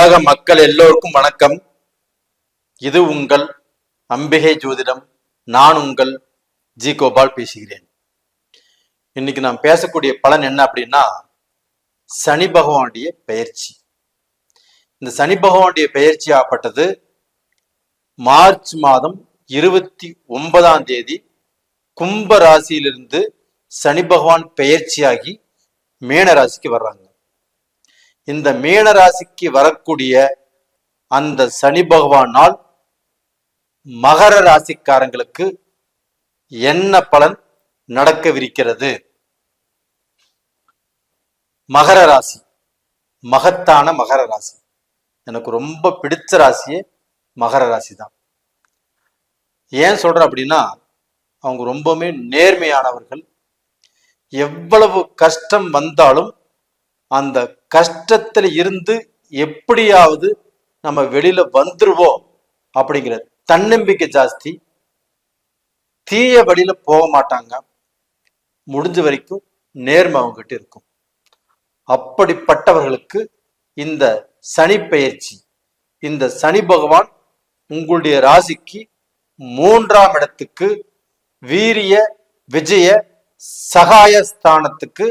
உலக மக்கள் எல்லோருக்கும் வணக்கம். இது உங்கள் அம்பிகை ஜோதிடம். நான் உங்கள் ஜி கோபால் பேசுகிறேன். இன்னைக்கு நாம் பேசக்கூடிய பலன் என்ன அப்படின்னா சனி பகவானுடைய பெயர்ச்சி. இந்த சனி பகவானுடைய பெயர்ச்சி ஆப்பட்டது மார்ச் மாதம் இருபத்தி ஒன்பதாம் தேதி கும்ப ராசியிலிருந்து சனி பகவான் பெயர்ச்சியாகி மேன ராசிக்கு வர்றாங்க. இந்த மீன ராசிக்கு வரக்கூடிய அந்த சனி பகவானால் மகர ராசிக்காரங்களுக்கு என்ன பலன் நடக்கவிருக்கிறது? மகர ராசி. மகத்தான மகர ராசி. எனக்கு ரொம்ப பிடிச்ச ராசியே மகர ராசி தான் ஏன் சொல்றேன் அப்படின்னா அவங்க ரொம்பவுமே நேர்மையானவர்கள். எவ்வளவு கஷ்டம் வந்தாலும் அந்த கஷ்டத்தில் இருந்து எப்படியாவது நம்ம வெளியில வந்துருவோம் அப்படிங்கிற தன்னம்பிக்கை ஜாஸ்தி. தீய வழியில போக மாட்டாங்க. முடிஞ்ச வரைக்கும் நேர்மை அவங்ககிட்ட இருக்கும். அப்படிப்பட்டவர்களுக்கு இந்த சனி பயிற்சி இந்த சனி பகவான் உங்களுடைய ராசிக்கு மூன்றாம் இடத்துக்கு வீரிய விஜய சகாய ஸ்தானத்துக்கு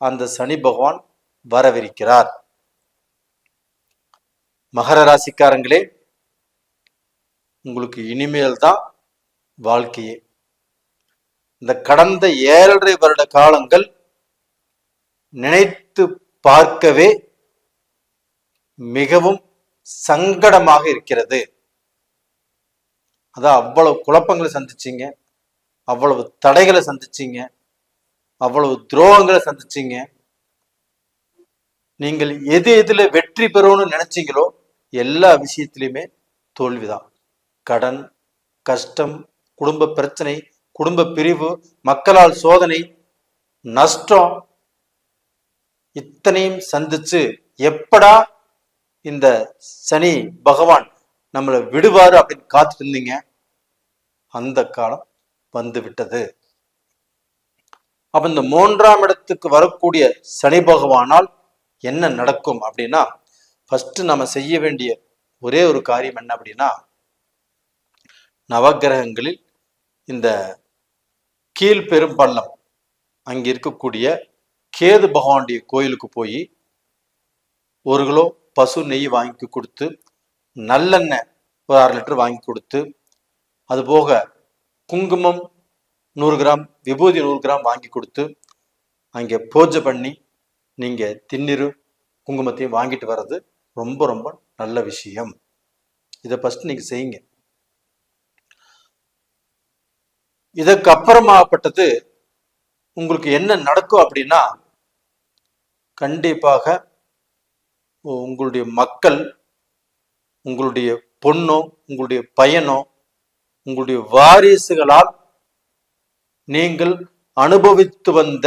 அந்த சனி பகவான் வரவிருக்கிறார். மகர ராசிக்காரங்களே உங்களுக்கு இனிமேல் தான் வாழ்க்கையே. இந்த கடந்த ஏழரை வருட காலங்கள் நினைத்து பார்க்கவே மிகவும் சங்கடமாக இருக்கிறது. அதான் அவ்வளவு குழப்பங்களை சந்திச்சீங்க அவ்வளவு தடைகளை சந்திச்சீங்க அவ்வளவு துரோகங்களை சந்திச்சீங்க. நீங்கள் எது எதுல வெற்றி பெறணும்னு நினைச்சீங்களோ எல்லா விஷயத்திலையுமே தோல்விதான். கடன் கஷ்டம் குடும்ப பிரச்சனை குடும்ப பிரிவு மக்களால் சோதனை நஷ்டம் இத்தனையும் சந்திச்சு எப்படா இந்த சனி பகவான் நம்மளை விடுவாரு அப்படின்னு காத்துட்டு இருந்தீங்க? அந்த காலம் வந்து விட்டது அப்ப இந்த மூன்றாம் இடத்துக்கு வரக்கூடிய சனி பகவானால் என்ன நடக்கும் அப்படின்னா ஃபர்ஸ்ட் நம்ம செய்ய வேண்டிய ஒரே ஒரு காரியம் என்ன அப்படின்னா நவக்கிரகங்களில் இந்த கீழ்பெரும் பள்ளம் அங்கே இருக்கக்கூடிய கேது பகவானுடைய கோயிலுக்கு போய் ஒரு கிலோ பசு நெய் வாங்கி கொடுத்து நல்லெண்ணெய் ஒரு அரை லிட்டர் வாங்கி கொடுத்து அதுபோக குங்குமம் நூறு கிராம் விபூதி நூறு கிராம் வாங்கி கொடுத்து அங்கே பூஜை பண்ணி நீங்க திண்ணிரு குங்குமத்தையும் வாங்கிட்டு வர்றது ரொம்ப ரொம்ப நல்ல விஷயம். இதை ஃபஸ்ட் நீங்க செய்யுங்க. இதற்கு அப்புறமாப்பட்டது உங்களுக்கு என்ன நடக்கும் அப்படின்னா கண்டிப்பாக உங்களுடைய மக்கள் உங்களுடைய பொண்ணோ உங்களுடைய பையனோ உங்களுடைய வாரிசுகளால் நீங்கள் அனுபவித்து வந்த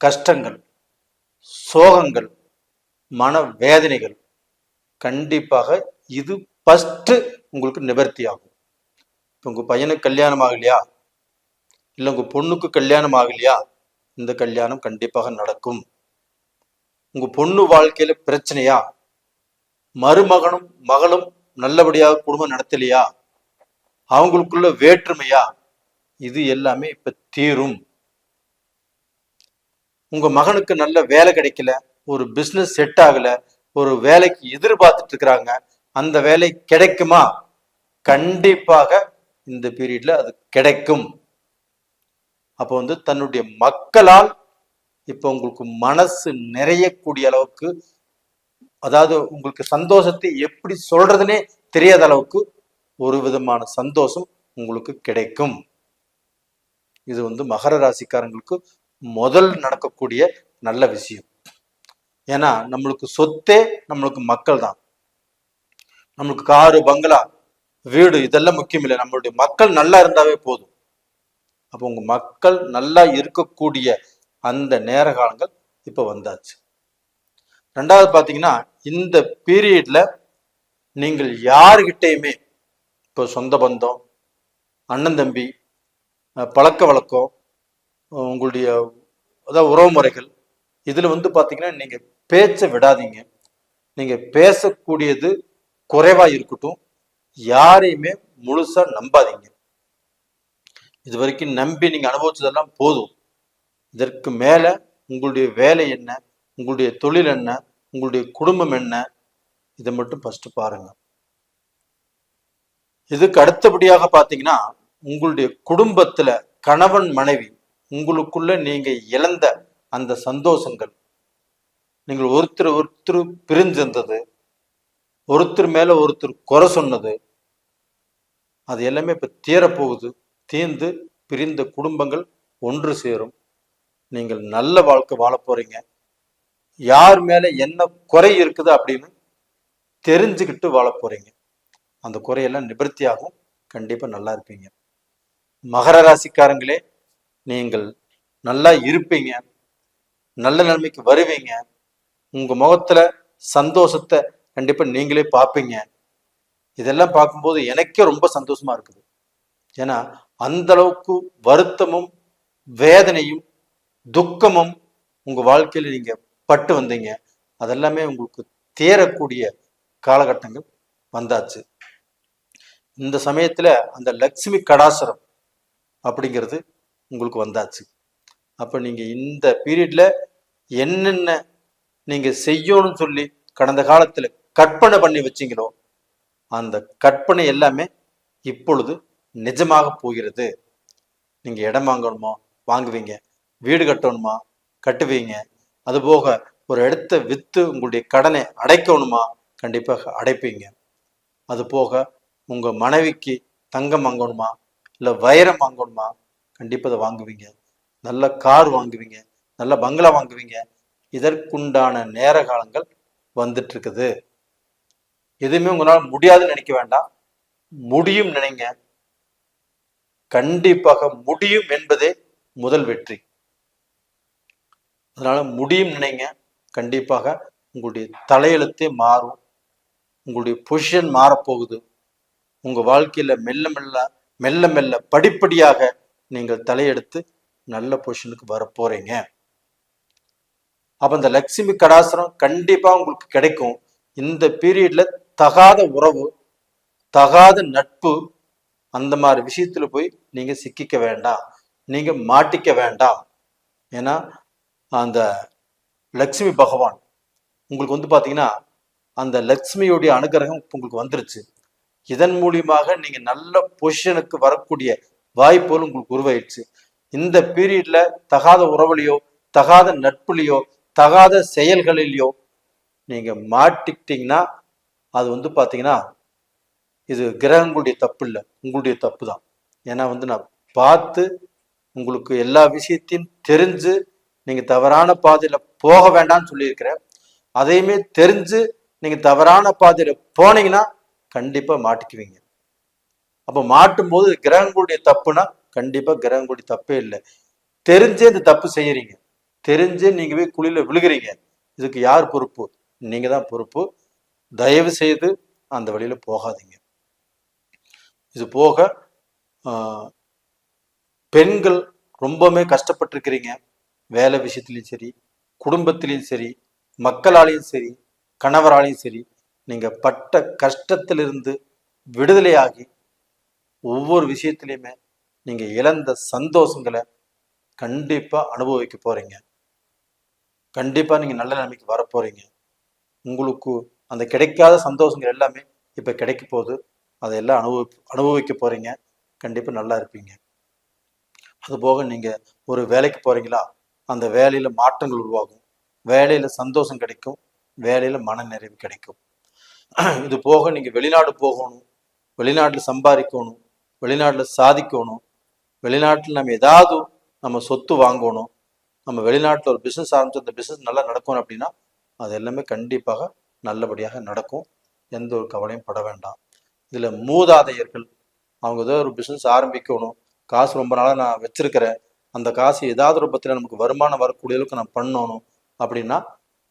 கஷ்டங்கள் சோகங்கள் மன வேதனைகள் கண்டிப்பாக இது ஃபஸ்ட்டு உங்களுக்கு நிவர்த்தி ஆகும். இப்போ உங்கள் பையனுக்கு கல்யாணம் ஆகலையா? இல்லை உங்கள் பொண்ணுக்கு கல்யாணம் ஆகலையா? இந்த கல்யாணம் கண்டிப்பாக நடக்கும். உங்கள் பொண்ணு வாழ்க்கையில பிரச்சனையா? மருமகனும் மகளும் நல்லபடியாக குடும்பம் நடத்தலையா? அவங்களுக்குள்ள வேற்றுமையா? இது எல்லாமே இப்போ தீரும். உங்க மகனுக்கு நல்ல வேலை கிடைக்கல ஒரு பிசினஸ் செட் ஆகல ஒரு வேலைக்கு எதிர்பார்த்துட்டு இருக்கிறாங்க அந்த வேலை கிடைக்குமா? கண்டிப்பாக இந்த பீரியட்ல அது கிடைக்கும். அப்போ வந்து தன்னுடைய மக்களால் இப்போ உங்களுக்கு மனசு நிறையக்கூடிய அளவுக்கு அதாவது உங்களுக்கு சந்தோஷத்தை எப்படி சொல்றதுனே தெரியாத அளவுக்கு ஒரு விதமான சந்தோஷம் உங்களுக்கு கிடைக்கும். இது வந்து மகர ராசிக்காரங்களுக்கு முதல் நடக்கக்கூடிய நல்ல விஷயம். ஏன்னா நம்மளுக்கு சொத்தே நம்மளுக்கு மக்கள் தான் நம்மளுக்கு காரு பங்களா வீடு இதெல்லாம் முக்கியம் இல்லை. நம்மளுடைய மக்கள் நல்லா இருந்தாவே போதும். அப்போ உங்க மக்கள் நல்லா இருக்கக்கூடிய அந்த நேர காலங்கள் இப்போ வந்தாச்சு. ரெண்டாவது பார்த்தீங்கன்னா இந்த பீரியட்ல நீங்கள் யாருக்கிட்டேயுமே இப்போ சொந்த பந்தம் அண்ணன் தம்பி பழக்க வழக்கம் உங்களுடைய அதாவது உறவு முறைகள் இதில் வந்து பார்த்தீங்கன்னா நீங்கள் பேச்சை விடாதீங்க. நீங்கள் பேசக்கூடியது குறைவாக இருக்கட்டும். யாரையுமே முழுசாக நம்பாதீங்க. இது வரைக்கும் நம்பி நீங்கள் அனுபவிச்சதெல்லாம் போதும். இதற்கு மேலே உங்களுடைய வேலை என்ன? உங்களுடைய தொழில் என்ன? உங்களுடைய குடும்பம் என்ன? இதை மட்டும் ஃபஸ்ட்டு பாருங்கள் இதுக்கு அடுத்தபடியாக பார்த்தீங்கன்னா உங்களுடைய குடும்பத்தில் கணவன் மனைவி உங்களுக்குள்ள நீங்க இழந்த அந்த சந்தோஷங்கள். நீங்கள் ஒருத்தர் ஒருத்தர் பிரிஞ்சிருந்தது ஒருத்தர் மேல ஒருத்தர் குறை சொன்னது. அது எல்லாமே இப்ப தீரப்போகுது. தீர்ந்து பிரிந்த குடும்பங்கள் ஒன்று சேரும். நீங்கள் நல்ல வாழ்க்கை வாழ போறீங்க. யார் மேல என்ன குறை இருக்குது அப்படின்னு தெரிஞ்சுக்கிட்டு வாழ போறீங்க. அந்த குறையெல்லாம் நிவர்த்தியாகும். கண்டிப்பா நல்லா இருப்பீங்க. மகர ராசிக்காரங்களே நீங்கள் நல்லா இருப்பீங்க. நல்ல நிலைமைக்கு வருவீங்க. உங்க முகத்துல சந்தோஷத்தை கண்டிப்பா நீங்களே பார்ப்பீங்க. இதெல்லாம் பார்க்கும்போது எனக்கே ரொம்ப சந்தோஷமா இருக்குது. ஏன்னா அந்த அளவுக்கு வருத்தமும் வேதனையும் துக்கமும் உங்க வாழ்க்கையில நீங்க பட்டு வந்தீங்க. அதெல்லாமே உங்களுக்கு தேரக்கூடிய காலகட்டங்கள் வந்தாச்சு. இந்த சமயத்துல அந்த லக்ஷ்மி கடாசரம் அப்படிங்கிறது உங்களுக்கு வந்தாச்சு. அப்ப நீங்க இந்த பீரியட்ல என்னென்ன நீங்க செய்யணும்னு சொல்லி கடந்த காலத்துல கற்பனை பண்ணி வச்சீங்களோ அந்த கற்பனை எல்லாமே இப்பொழுது நிஜமாக போகிறது. நீங்க இடம் வாங்கணுமா? வாங்குவீங்க. வீடு கட்டணுமா? கட்டுவீங்க. அதுபோக ஒரு இடத்த வித்து உங்களுடைய கடனை அடைக்கணுமா? கண்டிப்பாக அடைப்பீங்க. அது போக உங்க மனைவிக்கு தங்கம் வாங்கணுமா? இல்லை வைரம் வாங்கணுமா? கண்டிப்பாக அதை வாங்குவீங்க. நல்ல கார் வாங்குவீங்க. நல்ல பங்களா வாங்குவீங்க. இதற்குண்டான நேர காலங்கள் வந்துட்டு இருக்குது எதுவுமே உங்களால் முடியாதுன்னு நினைக்க வேண்டாம். முடியும் நினைங்க. கண்டிப்பாக முடியும் என்பதே முதல் வெற்றி. அதனால முடியும் நினைங்க. கண்டிப்பாக உங்களுடைய தலையெழுத்தே மாறும். உங்களுடைய பொசிஷன் மாறப்போகுது. உங்க வாழ்க்கையில மெல்ல மெல்ல மெல்ல மெல்ல படிப்படியாக நீங்கள் தலையெடுத்து நல்ல பொசிஷனுக்கு வர போறீங்க அப்ப இந்த லட்சுமி கடாசனம் கண்டிப்பா உங்களுக்கு கிடைக்கும். இந்த பீரியட்ல தகாத உறவு தகாத நட்பு அந்த மாதிரி விஷயத்துல போய் நீங்க சிக்கிக்க வேண்டாம். நீங்க மாட்டிக்க வேண்டாம். ஏன்னா அந்த லக்ஷ்மி பகவான் உங்களுக்கு வந்து பாத்தீங்கன்னா அந்த லக்ஷ்மியுடைய அனுகிரகம் உங்களுக்கு வந்துருச்சு. இதன் மூலியமாக நீங்க நல்ல பொசிஷனுக்கு வரக்கூடிய வாய்ப்புகள் உங்களுக்கு உருவாயிடுச்சு. இந்த பீரியட்ல தகாத உறவுலையோ தகாத நட்புலையோ தகாத செயல்களிலையோ நீங்க மாட்டிக்கிட்டீங்கன்னா அது வந்து பாத்தீங்கன்னா இது கிரகங்களுடைய தப்பு இல்லை. உங்களுடைய தப்பு தான். ஏன்னா வந்து நான் பார்த்து உங்களுக்கு எல்லா விஷயத்தையும் தெரிஞ்சு நீங்க தவறான பாதையில போக வேண்டாம்னு சொல்லியிருக்கிறேன். அதையுமே தெரிஞ்சு நீங்க தவறான பாதையில போனீங்கன்னா கண்டிப்பா மாட்டிக்குவீங்க. அப்போ மாட்டும் போது கிரகங்களுடைய தப்புனா கண்டிப்பா கிரகங்களுடைய தப்பே இல்லை. தெரிஞ்சே இந்த தப்பு செய்யறீங்க. தெரிஞ்சே நீங்க போய் குழியில விழுகிறீங்க. இதுக்கு யார் பொறுப்பு? நீங்க தான் பொறுப்பு. தயவு செய்து அந்த வழியில போகாதீங்க. இது போக ஆஹ், பெண்கள் ரொம்பவுமே கஷ்டப்பட்டிருக்கிறீங்க. வேலை விஷயத்துலையும் சரி குடும்பத்திலையும் சரி மக்களாலையும் சரி கணவராலையும் சரி நீங்க பட்ட கஷ்டத்திலிருந்து விடுதலையாகி ஒவ்வொரு விஷயத்துலையுமே நீங்க இழந்த சந்தோஷங்களை கண்டிப்பா அனுபவிக்க போறீங்க. கண்டிப்பா நீங்க நல்ல நிலைமைக்கு வர போகிறீங்க உங்களுக்கு அந்த கிடைக்காத சந்தோஷங்கள் எல்லாமே இப்ப கிடைக்க போகுது. அதையெல்லாம் அனுபவி அனுபவிக்க போறீங்க. கண்டிப்பா நல்லா இருப்பீங்க. அதுபோக நீங்க ஒரு வேலைக்கு போறீங்களா? அந்த வேலையில மாற்றங்கள் உருவாகும். வேலையில சந்தோஷம் கிடைக்கும். வேலையில மன நிறைவு கிடைக்கும். இது போக நீங்க வெளிநாடு போகணும். வெளிநாட்டில் சம்பாதிக்கணும். வெளிநாட்டில் சாதிக்கணும். வெளிநாட்டில் நம்ம ஏதாவது நம்ம சொத்து வாங்கணும். நம்ம வெளிநாட்டில் ஒரு பிஸ்னஸ் ஆரம்பிச்சு அந்த பிஸ்னஸ் நல்லா நடக்கணும் அப்படின்னா அது எல்லாமே கண்டிப்பாக நல்லபடியாக நடக்கும். எந்த ஒரு கவலையும் பட வேண்டாம். இதில் மூதாதையர்கள் அவங்க ஏதோ ஒரு பிஸ்னஸ் ஆரம்பிக்கணும். காசு ரொம்ப நாளாக நான் வச்சிருக்கிறேன். அந்த காசு ஏதாவது ரூபத்தில் நமக்கு வருமானம் வரக்கூடிய அளவுக்கு நான் பண்ணணும் அப்படின்னா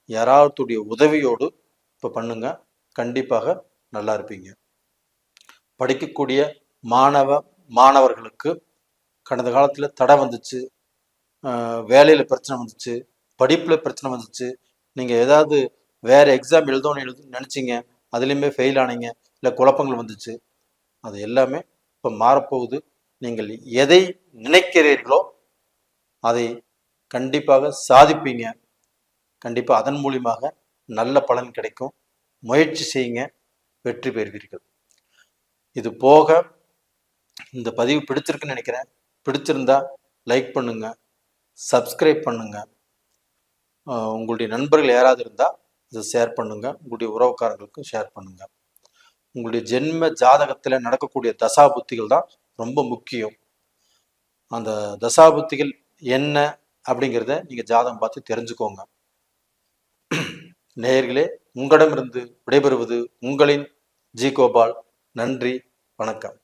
யாராவதுடைய உதவியோடு இப்போ பண்ணுங்க. கண்டிப்பாக நல்லா இருப்பீங்க. படிக்கக்கூடிய மாணவ மாணவர்களுக்கு கடந்த காலத்தில் தடை வந்துச்சு. வேலையில் பிரச்சனை வந்துச்சு. படிப்பில் பிரச்சனை வந்துச்சு. நீங்கள் ஏதாவது வேறு எக்ஸாம் எழுதணும்னு எழுது நினச்சிங்க. அதுலேயுமே ஃபெயில் ஆனீங்க. இல்லை குழப்பங்கள் வந்துச்சு. அது எல்லாமே இப்போ மாறப்போகுது. நீங்கள் எதை நினைக்கிறீர்களோ அதை கண்டிப்பாக சாதிப்பீங்க. கண்டிப்பாக அதன் மூலியமாக நல்ல பலன் கிடைக்கும். முயற்சி செய்யுங்க. வெற்றி பெறுவீர்கள். இது போக இந்த பதிவு பிடிச்சிருக்குன்னு நினைக்கிறேன். பிடிச்சிருந்தா லைக் பண்ணுங்க. சப்ஸ்கிரைப் பண்ணுங்க. உங்களுடைய நண்பர்கள் யாராவது இருந்தால் இதை ஷேர் பண்ணுங்க. உங்களுடைய உறவுக்காரங்களுக்கும் ஷேர் பண்ணுங்க. உங்களுடைய ஜென்ம ஜாதகத்தில் நடக்கக்கூடிய தசாபுத்திகள் தான் ரொம்ப முக்கியம். அந்த தசாபுத்திகள் என்ன அப்படிங்கிறத நீங்கள் ஜாதகம் பார்த்து தெரிஞ்சுக்கோங்க. நேயர்களே உங்களிடமிருந்து விடைபெறுவது உங்களின் ஜி கோபால். நன்றி வணக்கம்.